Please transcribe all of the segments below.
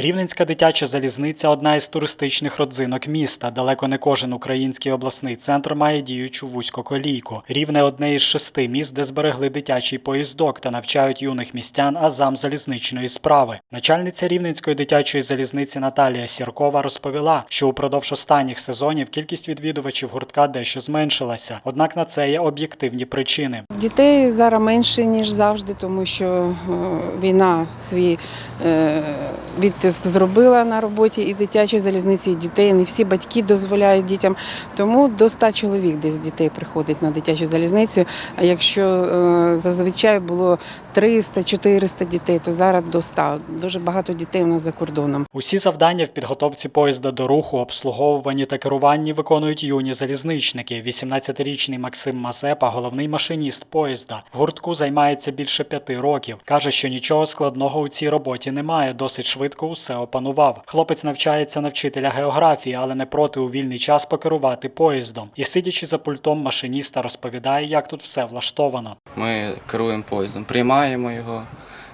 Рівненська дитяча залізниця одна із туристичних родзинок міста. Далеко не кожен український обласний центр має діючу вузькоколійку. Рівне одне із шести міст, де зберегли дитячий поїздок та навчають юних містян азам залізничної справи. Начальниця Рівненської дитячої залізниці Наталія Сіркова розповіла, що упродовж останніх сезонів кількість відвідувачів гуртка дещо зменшилася. Однак на це є об'єктивні причини. Дітей зараз менше, ніж завжди, тому що е, війна свій е, відтиск зробила на роботі і дитячої залізниці, і дітей. Не всі батьки дозволяють дітям. Тому до 100 чоловік десь дітей приходить на дитячу залізницю. А якщо е, зазвичай було 300-400 дітей, то зараз до 100. Дуже багато дітей у нас за кордоном. Усі завдання в підготовці поїзда до руху, обслуговуванні та керуванні виконують юні залізничники. 18-річний Максим Мазепа, головний машиніст поїзда. В гуртку займається більше п'яти років. каже, що нічого складного у цій роботі немає. Досить швидко усе опанував. Хлопець навчається на вчителя географії, але не проти у вільний час покерувати поїздом. І сидячи за пультом машиніста, розповідає, як тут все влаштовано. Ми керуємо поїздом, приймаємо його,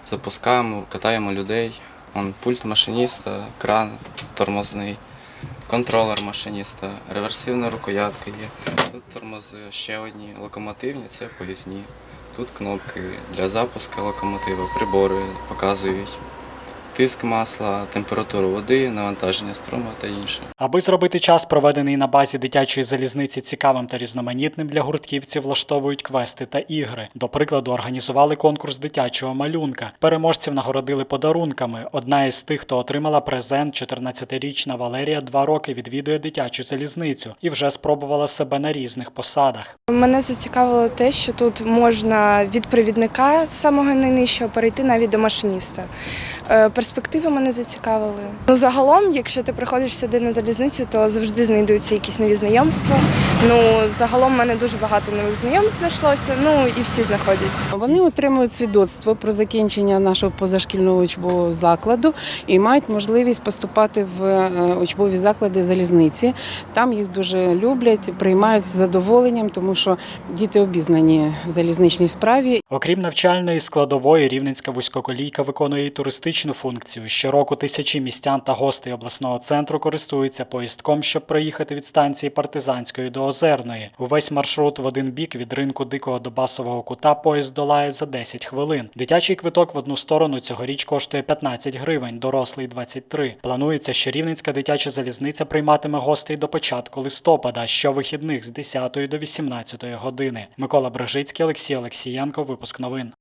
запускаємо, катаємо людей. Он пульт машиніста, кран тормозний, контролер машиніста, реверсивна рукоятка є. Тут тормози ще одні локомотивні, це поїзні. Тут кнопки для запуску локомотива, прибори показують. Тиск масла, температуру води, навантаження струму та інше. Аби зробити час, проведений на базі дитячої залізниці, цікавим та різноманітним для гуртківців, влаштовують квести та ігри. До прикладу, організували конкурс дитячого малюнка. Переможців нагородили подарунками. Одна із тих, хто отримала презент, 14-річна Валерія, два роки відвідує дитячу залізницю і вже спробувала себе на різних посадах. Мене зацікавило те, що тут можна від провідника самого найнижчого перейти навіть до машиніста. Перспективи мене зацікавили. Ну, загалом, якщо ти приходиш сюди на залізницю, то завжди знайдуться якісь нові знайомства. Ну, загалом в мене дуже багато нових знайомств знайшлося, ну і всі знаходять. Вони отримують свідоцтво про закінчення нашого позашкільного учбового закладу і мають можливість поступати в е, учбові заклади залізниці. Там їх дуже люблять, приймають з задоволенням, тому що діти обізнані в залізничній справі Окрім навчальної складової, рівненська вузькоколійка виконує і туристичну функцію. Щороку тисячі містян та гостей обласного центру користуються поїздком, щоб проїхати від станції партизанської до Озерної. Увесь маршрут в один бік від ринку дикого до басового кута поїзд долає за 10 хвилин. Дитячий квиток в одну сторону цьогоріч коштує 15 гривень, дорослий 23. Планується, що рівненська дитяча залізниця прийматиме гостей до початку листопада, щовихідних з 10 до 18 години. Микола Брижицький, Олексій Олексієнко. Випуск новин.